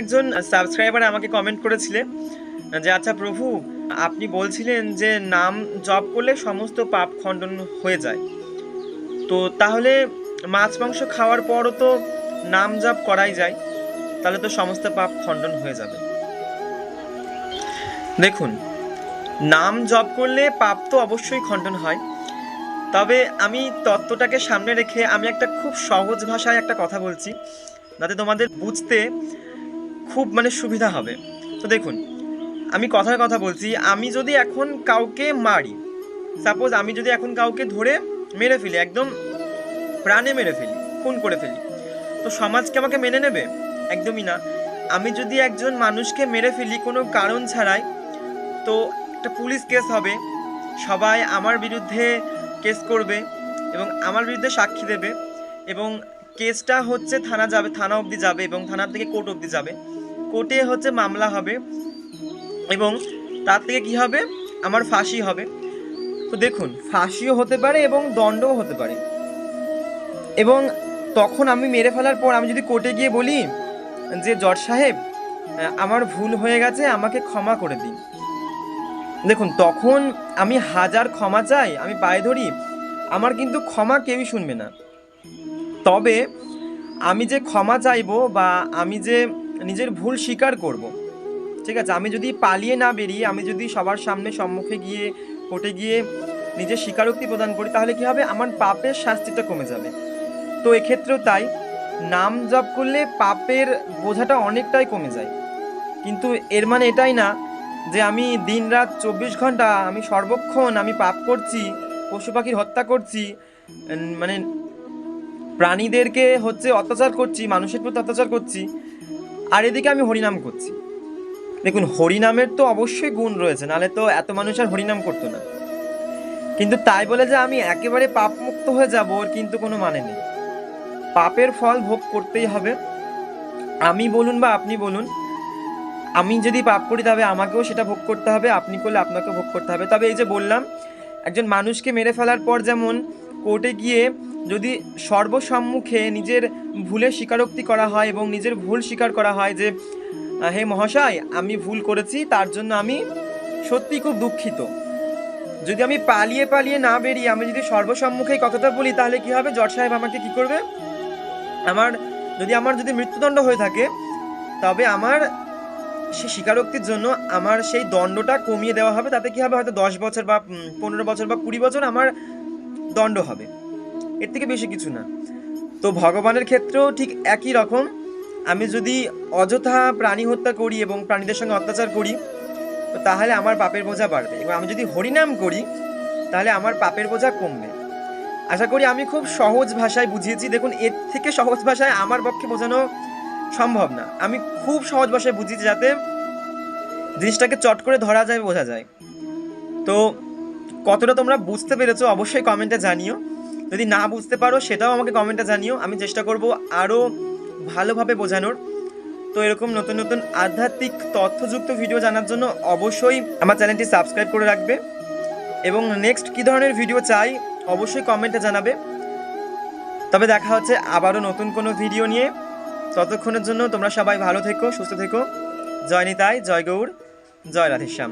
একজন সাবস্ক্রাইবার আমাকে কমেন্ট করেছিলে, যে আচ্ছা প্রভু, আপনি বলছিলেন যে নাম জপ করলে সমস্ত পাপ খণ্ডন হয়ে যায়। তো তাহলে মাছ, মাংস খাওয়ার পরও তো নাম জপ করাই যায়, তাহলে তো সমস্ত পাপ খণ্ডন হয়ে যাবে। দেখুন, নাম জপ করলে পাপ তো অবশ্যই খণ্ডন হয়, তবে আমি তত্ত্বটাকে সামনে রেখে আমি একটা খুব সহজ ভাষায় একটা কথা বলছি, যাতে তোমাদের বুঝতে খুব মানে সুবিধা হবে। তো দেখুন, আমি কথার কথা বলছি, আমি যদি এখন কাউকে মারি সাপোজ আমি যদি এখন কাউকে ধরে মেরে ফেলি, একদম প্রাণে মেরে ফেলি, খুন করে ফেলি, তো সমাজকে আমাকে মেনে নেবে? একদমই না। আমি যদি একজন মানুষকে মেরে ফেলি কোনো কারণ ছাড়াই, তো একটা পুলিশ কেস হবে, সবাই আমার বিরুদ্ধে কেস করবে এবং আমার বিরুদ্ধে সাক্ষী দেবে এবং কেসটা হচ্ছে থানা যাবে, থানা অবধি যাবে এবং থানার থেকে কোর্ট অবধি যাবে। কোর্টে হচ্ছে মামলা হবে এবং তার থেকে কি হবে? আমার ফাঁসি হবে। তো দেখুন, ফাঁসিও হতে পারে এবং দণ্ডও হতে পারে। এবং তখন আমি মেরে ফেলার পর আমি যদি কোর্টে গিয়ে বলি যে, জজ সাহেব, আমার ভুল হয়ে গেছে, আমাকে ক্ষমা করে দিন। দেখুন, তখন আমি হাজার ক্ষমা চাই, আমি পায়ে ধরি, আমার কিন্তু ক্ষমা কেউই শুনবে না। তবে আমি যে ক্ষমা চাইব বা আমি যে নিজের ভুল স্বীকার করব। ঠিক আছে, আমি যদি পালিয়ে না বেরিয়ে, আমি যদি সবার সামনে সম্মুখে গিয়ে, কোর্টে গিয়ে নিজের স্বীকারোক্তি প্রদান করি, তাহলে কি হবে? আমার পাপের শাস্তিটা কমে যাবে। তো এক্ষেত্রেও তাই, নাম জপ করলে পাপের বোঝাটা অনেকটাই কমে যায়। কিন্তু এর মানে এটাই না যে আমি দিন রাত চব্বিশ ঘণ্টা আমি সর্বক্ষণ আমি পাপ করছি, পশু পাখির হত্যা করছি মানে প্রাণীদেরকে হচ্ছে অত্যাচার করছি, মানুষের প্রতি অত্যাচার করছি আর এদিকে আমি হরিনাম করছি। দেখুন, হরিনামের তো অবশ্যই গুণ রয়েছে নাহলে তো এত মানুষ আর হরিনাম করতো না। কিন্তু তাই বলে যে আমি একেবারে পাপ মুক্ত হয়ে যাব, ওর কিন্তু কোনো মানে নেই। পাপের ফল ভোগ করতেই হবে। আমি বলুন বা আপনি বলুন, আমি যদি পাপ করি তবে আমাকেও সেটা ভোগ করতে হবে, আপনি করলে আপনাকে ভোগ করতে হবে। তবে এই যে বললাম, একজন মানুষকে মেরে ফেলার পর যেমন কোর্টে গিয়ে যদি সর্বসম্মুখে নিজের ভুলের স্বীকারোক্তি করা হয় এবং নিজের ভুল স্বীকার করা হয় যে, হে মহাশয়, আমি ভুল করেছি, তার জন্য আমি সত্যি খুব দুঃখিত। যদি আমি পালিয়ে পালিয়ে না বেরিয়ে, আমি যদি সর্বসম্মুখে কথাটা বলি, তাহলে কি হবে? জট সাহেব আমাকে কি করবে? আমার, যদি আমার যদি মৃত্যুদণ্ড হয়ে থাকে, তবে আমার সে স্বীকারোক্তির জন্য আমার সেই দণ্ডটা কমিয়ে দেওয়া হবে। তাতে কি হবে? হয়তো দশ বছর বা পনেরো বছর বা কুড়ি বছর আমার দণ্ড হবে। এর থেকে বেশি কিছু না। তো ভগবানের ক্ষেত্রেও ঠিক একই রকম। আমি যদি অযথা প্রাণী হত্যা করি এবং প্রাণীদের সঙ্গে অত্যাচার করি তাহলে আমার পাপের বোঝা বাড়বে। এবং আমি যদি হরিনাম করি, তাহলে আমার পাপের বোঝা কমবে। আশা করি আমি খুব সহজ ভাষায় বুঝিয়েছি। দেখুন, এর থেকে সহজ ভাষায় আমার পক্ষে বোঝানো সম্ভব না। আমি খুব সহজ ভাষায় বুঝিয়েছি যাতে জিনিসটাকে চট করে ধরা যায়, বোঝা যায়। তো কতটা তোমরা বুঝতে পেরেছ, অবশ্যই কমেন্টে জানিও। যদি না বুঝতে পারো, সেটাও আমাকে কমেন্টে জানিও। আমি চেষ্টা করব আরও ভালোভাবে বোঝানোর। তো এরকম নতুন নতুন আধ্যাত্মিক তথ্যযুক্ত ভিডিও জানার জন্য অবশ্যই আমার চ্যানেলটি সাবস্ক্রাইব করে রাখবে। এবং নেক্সট কী ধরনের ভিডিও চাই, অবশ্যই কমেন্টে জানাবে। তবে দেখা হচ্ছে আবারও নতুন কোনো ভিডিও নিয়ে। ততক্ষণের জন্য তোমরা সবাই ভালো থেকো, সুস্থ থেকো। জয় নিতাই, জয় গৌর, জয় রাধেশ্যাম।